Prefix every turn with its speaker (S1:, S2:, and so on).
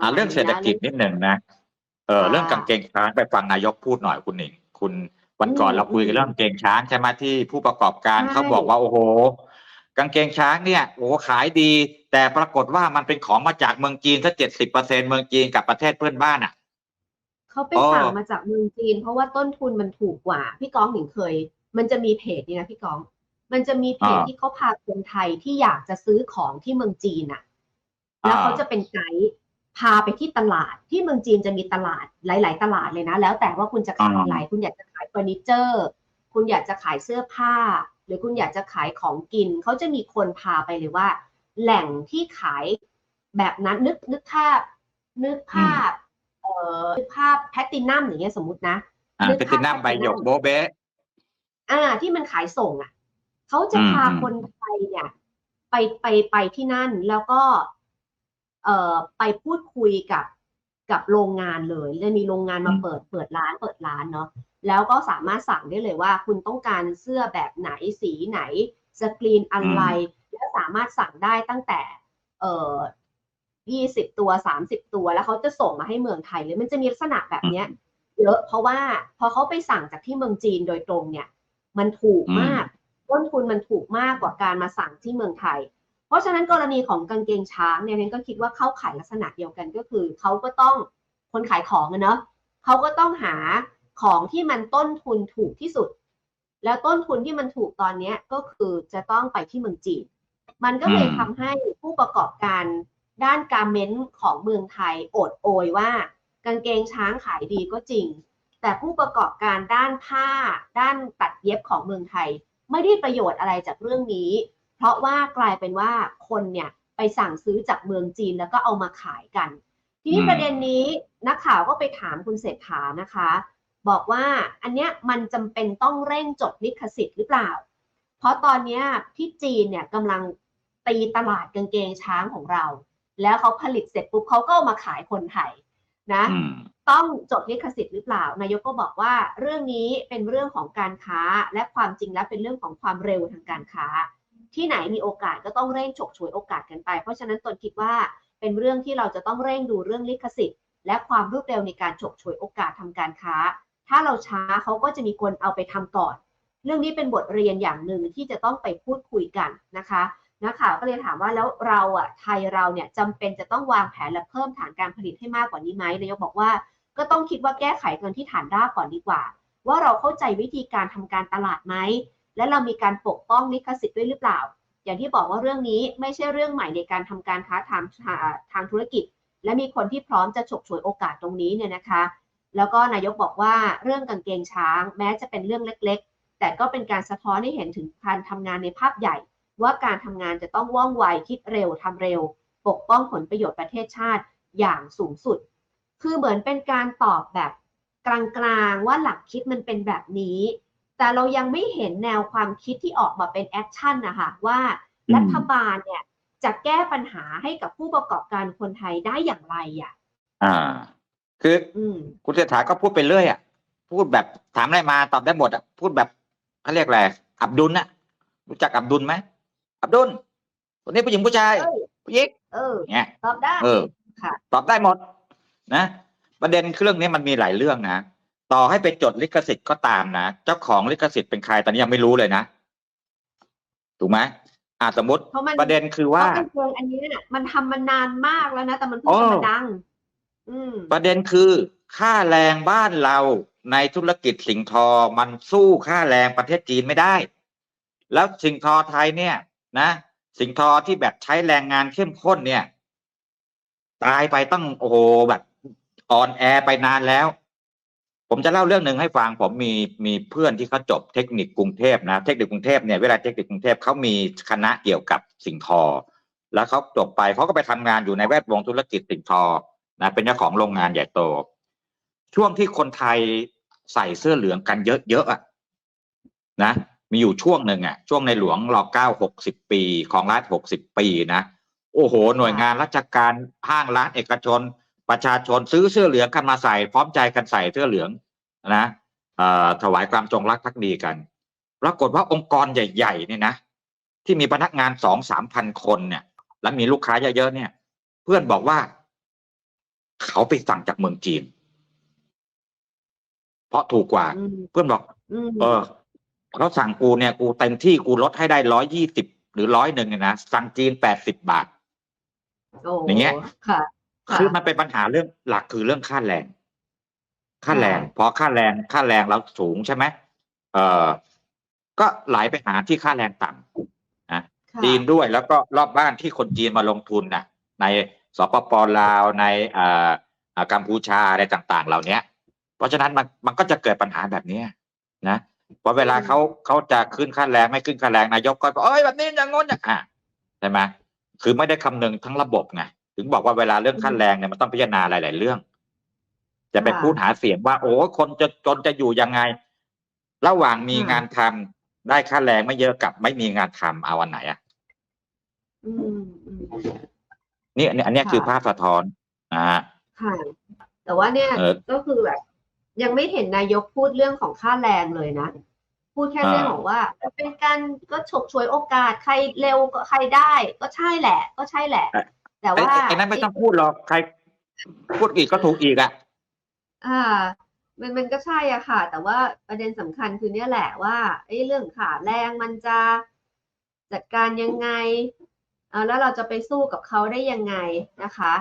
S1: อ่าเรื่องเศรษฐกิจนิดหนึ่งนะเออ
S2: ค่ะ
S1: เรื่องกางเกงช้างไปฟังนายกพูดหน่อยคุณหนิงคุณวันก่อน
S2: อืม
S1: เราคุยกันเรื่องกางเกงช้างใช่ไหมที่ผู้ประกอบการ
S2: ใช่
S1: เขาบอกว่าโอ้โห กางเกงช้างเนี่ยโอ้โหขายดี แต่ปรากฏว่ามันเป็นของมาจากเมืองจีนซะเจ็ดสิบเปอร์เซ็นเมืองจีนกับประเทศเพื่อนบ้านอะ
S2: เขาไป
S1: อ๋อ
S2: สั่งมาจากเมืองจีน เพราะว่าต้นทุนมันถูกกว่า พี่ก้องหนิงเคย มันจะมีเพจนี่นะพี่ก้อง มันจะมีเพจที่เขาพาคนไทยที่อยากจะซื้อของที่เมืองจีนอะ แล้วเขาจะเป็นไกด์ พาไปที่ตลาดที่เมืองจีนจะมีตลาดหลาย ๆ ตลาดเลยนะ แล้วแต่ว่าคุณจะขายอะไร คุณอยากจะขายเฟอร์นิเจอร์ คุณอยากจะขายเสื้อผ้า หรือคุณอยากจะขายของกิน เขาจะมีคนพาไปเลยว่า แหล่งที่ขายแบบนั้นนึกนึกภาพนึกภาพเอ่อนึกภาพแพตตินัมอย่างเงี้ยสมมตินะ
S1: อ่า
S2: นึก
S1: เป็น
S2: ภาพ
S1: น้ำใบหยก
S2: Platinum
S1: โบะเบ๊ะ
S2: อ่า ที่มันขายส่งอะเขาจะ
S1: อืม
S2: พา
S1: อืม
S2: คนไทยเนี่ย ไปไปไปที่นั่นแล้วก็เอ่อ ไปพูดคุยกับกับโรงงานเลยแล้วมีโรงงานมาเปิดเปิดร้านเปิดร้านเนาะแล้วก็สามารถสั่งได้เลยว่า คุณต้องการเสื้อแบบไหนสีไหนสกรีนอะไร แล้วสามารถสั่งได้ตั้งแต่ เอ่อยี่สิบตัวสามสิบตัว แล้วเขาจะส่งมาให้เมืองไทยเลยมันจะมีลักษณะแบบเนี้ย เยอะ เพราะว่าพอเขาไปสั่งจากที่เมืองจีนโดยตรงเนี่ย มันถูกมากต้นทุนมันถูกมากกว่าการมาสั่งที่เมืองไทย เพราะฉะนั้นกรณีของกางเกงช้างเนี่ยเนนก็คิดว่าเข้าขายลักษณะเดียวกันก็คือเขาก็ต้องคนขายของอะเนาะเขาก็ต้องหาของที่มันต้นทุนถูกที่สุด แล้วต้นทุนที่มันถูกตอนเนี้ยก็คือจะต้องไปที่เมืองจีน มันก็เลยทำให้ผู้ประกอบการด้านการเม้นของเมืองไทยโอดโอยว่า กางเกงช้างขายดีก็จริง แต่ผู้ประกอบการด้านผ้า ด้านตัดเย็บของเมืองไทย ไม่ได้ประโยชน์อะไรจากเรื่องนี้ เพราะว่ากลายเป็นว่าคนเนี่ยไปสั่งซื้อจากเมืองจีนแล้วก็เอามาขายกัน ทีนี้
S1: อืม
S2: ประเด็นนี้นักข่าวก็ไปถามคุณเศรษฐานะคะ บอกว่าอันเนี้ยมันจำเป็นต้องเร่งจดลิขสิทธิ์หรือเปล่า เพราะตอนเนี้ยที่จีนเนี่ยกำลังตีตลาดกางเกงช้างของเรา แล้วเขาผลิตเสร็จปุ๊บเขาก็เอามาขายคนไทยนะ
S1: อืม
S2: ต้องจดลิขสิทธิ์หรือเปล่า นายกก็บอกว่าเรื่องนี้เป็นเรื่องของการค้าและความจริงแล้วเป็นเรื่องของความเร็วทางการค้า ที่ไหนมีโอกาสก็ต้องเร่งฉกฉวยโอกาสกันไป เพราะฉะนั้นตนคิดว่าเป็นเรื่องที่เราจะต้องเร่งดูเรื่องลิขสิทธิ์ และความรวดเร็วในการฉกฉวยโอกาสทำการค้า ถ้าเราช้าเขาก็จะมีคนเอาไปทำก่อน เรื่องนี้เป็นบทเรียนอย่างหนึ่งที่จะต้องไปพูดคุยกันนะคะนักข่าวก็เลยถามว่าแล้วเราอะไทยเราเนี่ยจำเป็นจะต้องวางแผนและเพิ่มฐานการผลิตให้มากกว่านี้ไหมนายกบอกว่าก็ต้องคิดว่าแก้ไขกันที่ฐานรากก่อนดีกว่า ว่าเราเข้าใจวิธีการทำการตลาดไหม และเรามีการปกป้องลิขสิทธิ์ด้วยหรือเปล่า อย่างที่บอกว่าเรื่องนี้ไม่ใช่เรื่องใหม่ในการทำการค้าทางทางธุรกิจ และมีคนที่พร้อมจะฉกฉวยโอกาสตรงนี้เนี่ยนะคะ แล้วก็นายกบอกว่าเรื่องกางเกงช้าง แม้จะเป็นเรื่องเล็ก ๆ แต่ก็เป็นการสะท้อนให้เห็นถึงการทำงานในภาพใหญ่ ว่าการทำงานจะต้องว่องไวคิดเร็วทำเร็ว ปกป้องผลประโยชน์ประเทศชาติอย่างสูงสุด คือเหมือนเป็นการตอบแบบกลางๆว่าหลักคิดมันเป็นแบบนี้ แต่เรายังไม่เห็นแนวความคิดที่ออกมาเป็นแอคชั่นนะคะว่า
S1: อืม
S2: รัฐบาลเนี่ยจะแก้ปัญหาให้กับผู้ประกอบการคนไทยได้อย่างไรอะ
S1: อ่า คือ
S2: อืม
S1: คุณเศรษฐาก็พูดไปเรื่อยอะ พูดแบบถามอะไรมาตอบได้หมดอะ พูดแบบเขาเรียกอะไรอับดุลน่ะ รู้จักอับดุลไหมอับดุลคนนี้ผู้หญิงผู้ชาย
S2: เอ้ย
S1: ผู้หญิง
S2: เออ
S1: เนี่ย
S2: ตอบได้
S1: เออ
S2: ค่ะ
S1: ตอบได้หมด นะ ประเด็นคือเรื่องนี้มันมีหลายเรื่องนะ ต่อให้ไปจดลิขสิทธิ์ก็ตามนะ เจ้าของลิขสิทธิ์เป็นใครตอนนี้ยังไม่รู้เลยนะ ถูกไหมอ่าสมมติ
S2: เพราะมัน
S1: ประเด็นคือ
S2: เพ
S1: ว่า
S2: ราะกางเกงอันนี้เนี่ยมันทำมานานมากแล้วนะ แต่มันเพิ่ง
S1: โอ้
S2: จะมาดังอืม
S1: ประเด็นคือค่าแรงบ้านเราในธุรกิจสิงทอมันสู้ค่าแรงประเทศจีนไม่ได้ แล้วสิงทอไทยเนี่ย นะสิงทอที่แบบใช้แรงงานเข้มข้นเนี่ย ตายไปตั้งโอ้โหแบบอ่อนแอไปนานแล้ว ผมจะเล่าเรื่องหนึ่งให้ฟังผมมีมีเพื่อนที่เขาจบเทคนิคกรุงเทพนะเทคนิคกรุงเทพเนี่ยเวลาเทคนิคกรุงเทพเขามีคณะเกี่ยวกับสิ่งทอ แล้วเขาจบไปเขาก็ไปทำงานอยู่ในแวดวงธุรกิจสิ่งทอนะเป็นเจ้าของโรงงานใหญ่โต ช่วงที่คนไทยใส่เสื้อเหลืองกันเยอะๆอะนะมีอยู่ช่วงหนึ่งอะช่วงในหลวงรอเก้าหกสิบปี ของรัฐหกสิบปีนะโอ้โห หน่วยงานราชการห้างร้านเอกชน ประชาชนซื้อเสื้อเหลืองกันมาใส่ พร้อมใจกันใส่เสื้อเหลืองนะเอ่อถวายความจงรักภักดีกัน ปรากฏว่าองค์กรใหญ่ๆเนี่ยนะ ที่มีพนักงานสองสามพันคนเนี่ย แล้วมีลูกค้าเยอะๆเนี่ย เพื่อนบอกว่า เขาไปสั่งจากเมืองจีน เพราะถูกกว่า
S2: อืม
S1: เพื่อนบอก
S2: อืม
S1: เออเขาสั่งกูเนี่ยกูเต็มที่กูลดให้ได้ร้อยยี่สิบหรือร้อยหนึ่งเนี่ยนะสั่งจีนแปดสิบบาท
S2: โอ้
S1: อย่างเงี้ย
S2: ค่ะค่ะ
S1: คือมันเป็นปัญหาเรื่องหลักคือเรื่องค่าแรง ค่าแรง
S2: ค่ะ
S1: พอค่าแรงค่าแรงเราสูงใช่ไหมเออก็ไหลไปหาที่ค่าแรงต่ำนะ
S2: ค่ะ
S1: จีนด้วยแล้วก็รอบบ้านที่คนจีนมาลงทุนน่ะ ในสปปลาวในเอ่อเอ่อกัมพูชาอะไรต่าง ๆ เหล่าเนี้ยเพราะฉะนั้นมันมันก็จะเกิดปัญหาแบบเนี้ยนะพอเวลาเขาเขาจะขึ้นค่าแรงไม่ขึ้นค่าแรงนายกก็บอกเอ้ยแบบนี้อย่างงนอย่างอะใช่ไหมคือไม่ได้คำนึงทั้งระบบไง ถึงบอกว่าเวลาเรื่องค่าแรงเนี่ยมันต้องพิจารณาหลาย ๆ เรื่อง จะไป
S2: ค่ะ
S1: พูดหาเสียงว่า โอ้คนจะจนจะอยู่ยังไง ระหว่างมี
S2: ค่ะ
S1: งานทำได้ค่าแรงไม่เยอะกับไม่มีงานทำเอาวันไหนอะ
S2: อืมอืม
S1: นี่อันนี้อันเนี้ย
S2: ค่ะ
S1: คือภาพสะท้อนนะฮะ
S2: ค่ะแต่ว่าเนี่ย
S1: เออ
S2: ก็คือแบบ ยังไม่เห็นนายกพูดเรื่องของค่าแรงเลยนะ พูดแค่เรื่อง
S1: อ่า
S2: ของว่า เป็นการก็ฉกฉวยโอกาสใครเร็วก็ใครได้ ก็ใช่แหละ ก็ใช่แหละ แต่
S1: ไอ้
S2: ว่า
S1: ไอ้ไอ้นั้นไม่ต้องพูดหรอกใคร พูดอีกก็ถูกอีกอะ
S2: อ่า มันมันก็ใช่อะค่ะ แต่ว่าประเด็นสำคัญคือเนี่ยแหละว่าไอ้เรื่องขาแรงมันจะจัดการยังไงอ่าแล้วเราจะไปสู้กับเขาได้ยังไงนะคะ